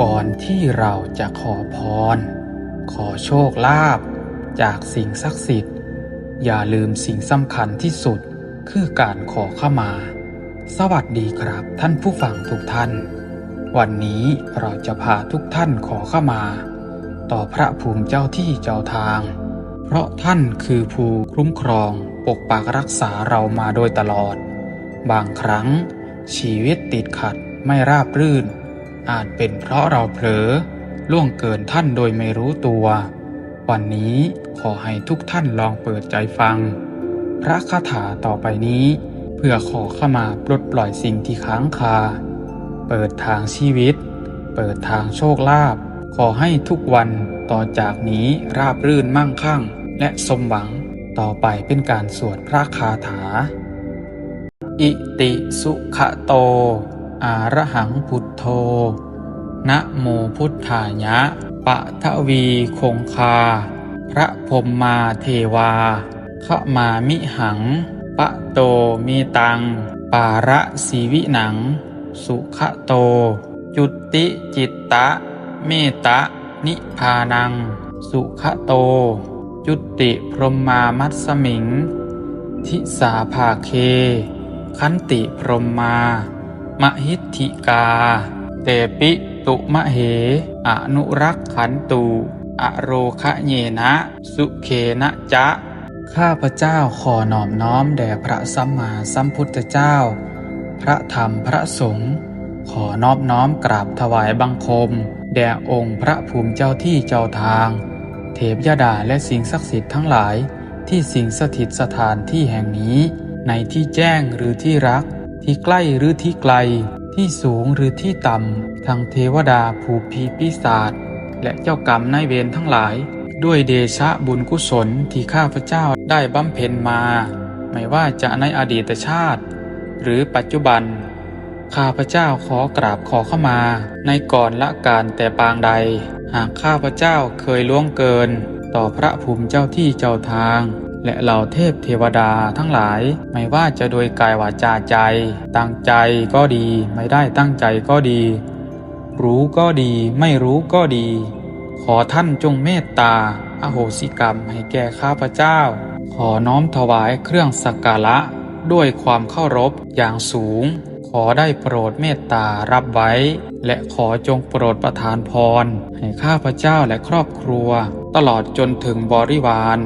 ก่อนที่เราจะขอพร ขอโชคลาภจากสิ่งศักดิ์สิทธิ์ อย่าลืมสิ่งสำคัญที่สุดคือการขอข้ามา สวัสดีครับท่านผู้ฟังทุกท่าน วันนี้เราจะพาทุกท่านขอข้ามา ต่อพระภูมิเจ้าที่เจ้าทาง เพราะท่านคือผู้คุ้มครองปกปักรักษาเรามาโดยตลอด บางครั้งชีวิตติดขัดไม่ราบรื่น อาจเป็นเพราะเราเผลอล่วงเกินท่านโดยไม่รู้ตัว วันนี้ขอให้ทุกท่านลองเปิดใจฟัง พระคาถาต่อไปนี้ เพื่อขอขมาปลดปล่อยสิ่งที่ค้างคา เปิดทางชีวิต เปิดทางโชคลาภขอให้ทุกวันต่อจากนี้ราบรื่นมั่งคั่ง และสมหวังต่อไปเป็นการสวดพระคาถา อิติสุขโต อาระหังพุทโธ นะโมพุทธายะ ปะทวีคงคา พระพรมมาเทวาขมามิหัง ปะโตมีตัง ปาระสีวิหนัง สุขโต จุติจิตตะ เมตะ นิพานัง สุขโต จุติพรหมามัสสมิง ทิสาภาเคขันติพรมมา มหิทธิกา เตปิตุมะเห อนุรักขันตุอโรคะเยนะ สุเคนะจะ ข้าพเจ้าขอนอบน้อมแด่พระสัมมาสัมพุทธเจ้า พระธรรมพระสงฆ์ขอนอบน้อมกราบถวายบังคม แด่องค์พระภูมิเจ้าที่เจ้าทาง เทพยดาและสิ่งศักดิ์สิทธิ์ทั้งหลายที่สิงสถิตสถานที่แห่งนี้ ในที่แจ้งหรือที่รัก ที่ใกล้หรือที่ไกล ที่สูงหรือที่ต่ำทั้งเทวดาภูพีปีศาจและเจ้ากรรมนายเวรทั้งหลาย ด้วยเดชะบุญกุศลที่ข้าพเจ้าได้บำเพ็ญมา ไม่ว่าจะในอดีตชาติ หรือปัจจุบัน ข้าพเจ้าขอกราบขอเข้ามา ในก่อนละการแต่ปางใด หากข้าพเจ้าเคยล่วงเกิน ต่อพระภูมิเจ้าที่เจ้าทาง และเหล่าเทพเทวดาทั้งหลาย ไม่ว่าจะโดยกายวาจาใจ ตั้งใจก็ดี ไม่ได้ตั้งใจก็ดี รู้ก็ดี ไม่รู้ก็ดี ขอท่านจงเมตตา อโหสิกรรมให้แก่ข้าพเจ้า ขอน้อมถวายเครื่องสักการะด้วยความเคารพอย่างสูง ขอได้โปรดเมตตารับไว้ และขอจงโปรดประทานพร ให้ข้าพเจ้าและครอบครัว ตลอดจนถึงบริวาร